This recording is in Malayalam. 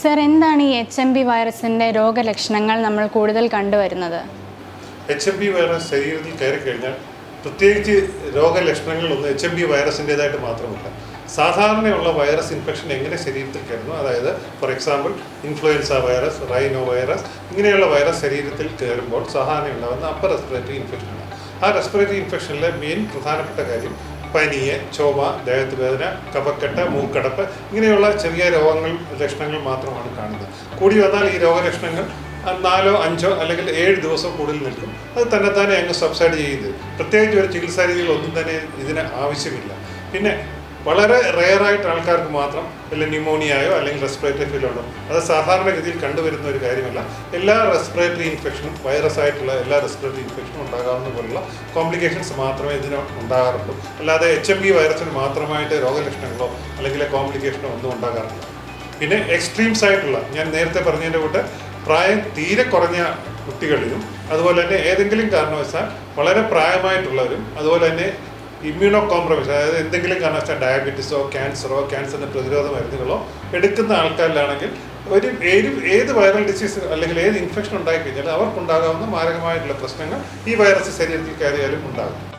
സർ എന്താണ് ഈ എച്ച് എം ബി വൈറസിന്റെ രോഗലക്ഷണങ്ങൾ നമ്മൾ കൂടുതൽ കണ്ടുവരുന്നത്? എച്ച് എം ബി വൈറസ് ശരീരത്തിൽ കയറി കഴിഞ്ഞാൽ പ്രത്യേകിച്ച് രോഗലക്ഷണങ്ങളൊന്നും എച്ച് എം ബി വൈറസിന്റെതായിട്ട് മാത്രമല്ല. സാധാരണയുള്ള വൈറസ് ഇൻഫെക്ഷൻ എങ്ങനെ ശരീരത്തിൽ കയറുന്നു? അതായത് for example influenza virus rhino virus ഇങ്ങനെയുള്ള വൈറസ് ശരീരത്തിൽ കയറുമ്പോൾ സാധാരണ ഉണ്ടാകുന്ന അപ്പർ റെസ്പിറേറ്ററി ഇൻഫെക്ഷനാണ് ആ റെസ്പിറേറ്ററി ഇൻഫെക്ഷനിലെ മെയിൻ പ്രധാനപ്പെട്ട കാര്യം പനിയെ ചുമ ദേഹത്ത് വേദന കഫക്കെട്ട് മൂക്കടപ്പ് ഇങ്ങനെയുള്ള ചെറിയ രോഗങ്ങൾ ലക്ഷണങ്ങൾ മാത്രമാണ് കാണുന്നത്. കൂടി വന്നാൽ ഈ രോഗലക്ഷണങ്ങൾ നാലോ അഞ്ചോ അല്ലെങ്കിൽ ഏഴ് ദിവസം കൂടുതൽ നിൽക്കും. അത് തന്നെ തന്നെ അങ്ങ് സബ്സൈഡ് ചെയ്യുന്നത് പ്രത്യേകിച്ച് ഒരു ചികിത്സാ രീതികളൊന്നും തന്നെ ഇതിന് ആവശ്യമില്ല. പിന്നെ വളരെ റെയറായിട്ട് ആൾക്കാർക്ക് മാത്രം വല്ല ന്യൂമോണിയായോ അല്ലെങ്കിൽ റെസ്പിറേറ്ററി ഫീലുണ്ടോ അത് സാധാരണഗതിയിൽ കണ്ടുവരുന്ന ഒരു കാര്യമല്ല. എല്ലാ റെസ്പിറേറ്ററി ഇൻഫെക്ഷനും വൈറസ് ആയിട്ടുള്ള എല്ലാ റെസ്പിറേറ്ററി ഇൻഫെക്ഷനും ഉണ്ടാകാവുന്ന പോലുള്ള കോംപ്ലിക്കേഷൻസ് മാത്രമേ ഇതിന് ഉണ്ടാകാറുള്ളൂ. അല്ലാതെ എച്ച് എം ബി വൈറസിന് മാത്രമായിട്ട് രോഗലക്ഷണങ്ങളോ അല്ലെങ്കിൽ കോംപ്ലിക്കേഷനോ ഒന്നും ഉണ്ടാകാറില്ല. പിന്നെ എക്സ്ട്രീംസ് ആയിട്ടുള്ള ഞാൻ നേരത്തെ പറഞ്ഞതിന്റെ കൂട്ട് പ്രായം തീരെ കുറഞ്ഞ കുട്ടികളിലും അതുപോലെ തന്നെ ഏതെങ്കിലും കാരണവശാൽ വളരെ പ്രായമായിട്ടുള്ളവരും അതുപോലെ തന്നെ ഇമ്മ്യൂണോ കോംപ്രമൈസ് അതായത് എന്തെങ്കിലും കാരണവശാൽ ഡയബറ്റീസോ ക്യാൻസറോ ക്യാൻസറിന്റെ പ്രതിരോധ മരുന്നുകളോ എടുക്കുന്ന ആൾക്കാരിലാണെങ്കിൽ ഒരു ഏത് ഏത് വൈറൽ ഡിസീസ് അല്ലെങ്കിൽ ഏത് ഇൻഫെക്ഷൻ ഉണ്ടായിക്കഴിഞ്ഞാൽ അവർക്കുണ്ടാകാവുന്ന മാരകമായിട്ടുള്ള പ്രശ്നങ്ങൾ ഈ വൈറസ് ശരീരത്തിൽ കയറിയാലും ഉണ്ടാകും.